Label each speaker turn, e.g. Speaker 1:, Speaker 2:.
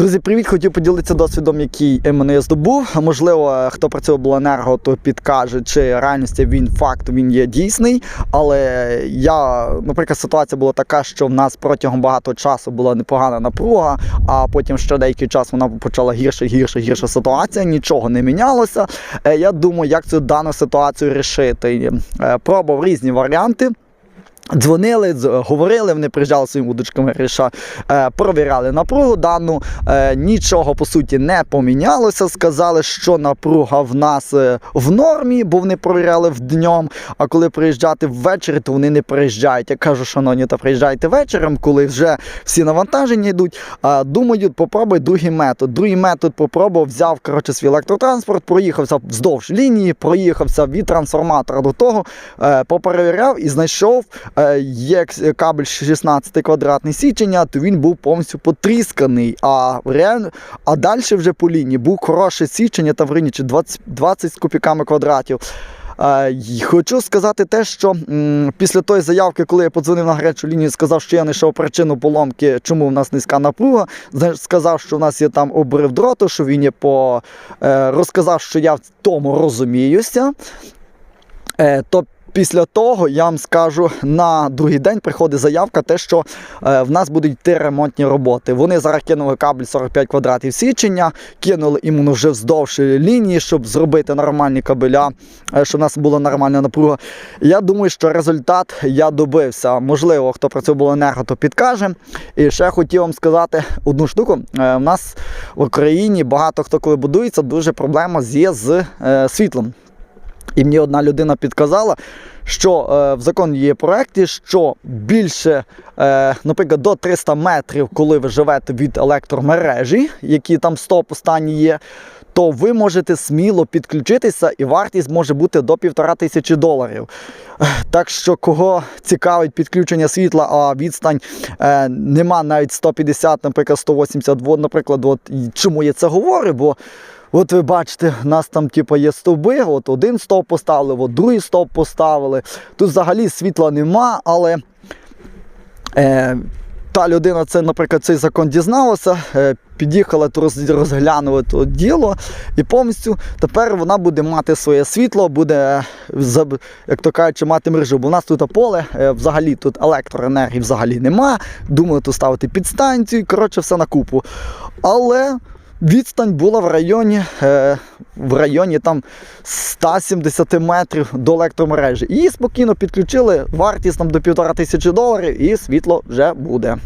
Speaker 1: Друзі, привіт! Хотів поділитися досвідом, який мене я здобув. Можливо, хто працює в то підкаже, чи реальності він факт він є дійсний. Але я, наприклад, ситуація була така, що в нас протягом багато часу була непогана напруга, а потім ще деякий час вона почала гірше, гірше, гірше ситуація. Нічого не мінялося. Е, Я думаю, як цю дану ситуацію рішити. Е, Пробував різні варіанти. Дзвонили, говорили, вони приїжджали своїми удочками, ріша, е, провіряли напругу дану. Е, нічого по суті не помінялося. Сказали, що напруга в нас е, в нормі, бо вони провіряли вднем. А коли приїжджати ввечері, то вони не приїжджають. Я кажу, шановні, та приїжджайте вечором, коли вже всі навантаження йдуть. Думаю, попробуй другий метод. Другий метод попробував, взяв коротше, свій електротранспорт, проїхався вздовж лінії, проїхався від трансформатора до того, поперевіряв і знайшов. Е, Є кабель 16 квадратний січення, то він був повністю потрісканий. А реально, а далі вже по лінії був хороше січення там в районі чи 20, 20 з копійками квадратів. Е, Хочу сказати те, що м, після тої заявки, коли я подзвонив на гарячу лінію, сказав, що я знайшов причину поломки, чому в нас низька напруга. Сказав, що в нас є там обрив дроту, що він є по е, розказав, що я в тому розуміюся. Е, то після того я вам скажу, на другий день приходить заявка, те, що е, в нас будуть йти ремонтні роботи. Вони зараз кинули кабель 45 квадратів січення, кинули іменно вже вздовж лінії, щоб зробити нормальні кабеля, е, щоб у нас була нормальна напруга. Я думаю, що результат я добився. Можливо, хто працює в енерго, то підкаже. І ще хотів вам сказати одну штуку. Е, У нас в Україні багато хто коли будується, дуже проблема є з е, світлом. І мені одна людина підказала, що е, в законі є проекті, що більше, е, наприклад, до 300 метрів, коли ви живете від електромережі, які там стоп останні є, то ви можете сміло підключитися, і вартість може бути до півтора тисячі доларів. Так що, кого цікавить підключення світла, а відстань е, нема навіть 150, наприклад, 180 вод, наприклад, от чому я це говорю? Бо От ви бачите, у нас там типу, є стовби, от один стовп поставили, от другий стовп поставили. Тут взагалі світла нема, але е, та людина, це, наприклад, цей закон дізналася, е, під'їхала роз- розглянула то діло, і повністю тепер вона буде мати своє світло, буде, е, як то кажучи, мати мережу. Бо у нас тут поле, е, взагалі тут електроенергії взагалі нема. Думаю, тут ставити підстанцію, коротше, все на купу. Але відстань була в районі, е, в районі там 170 метрів до електромережі. Її спокійно підключили, вартість там до півтора тисячі доларів, і світло вже буде.